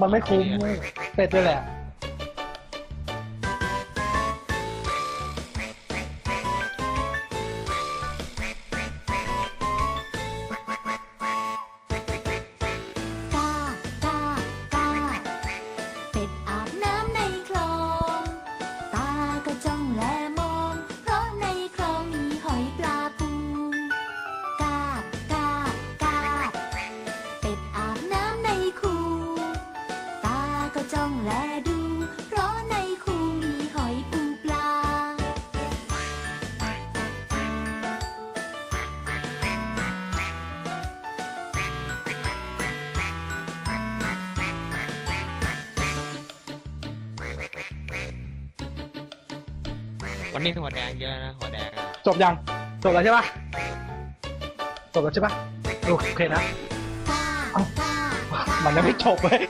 มันไม่คุ้มเว้ยเสร็จเลยแหละ วันนี้หัวแดงเยอะนะหัวแดงจบยังจบแล้วใช่ปะจบแล้วใช่ปะโอเคนะมันยังไม่จบเลย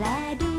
และดู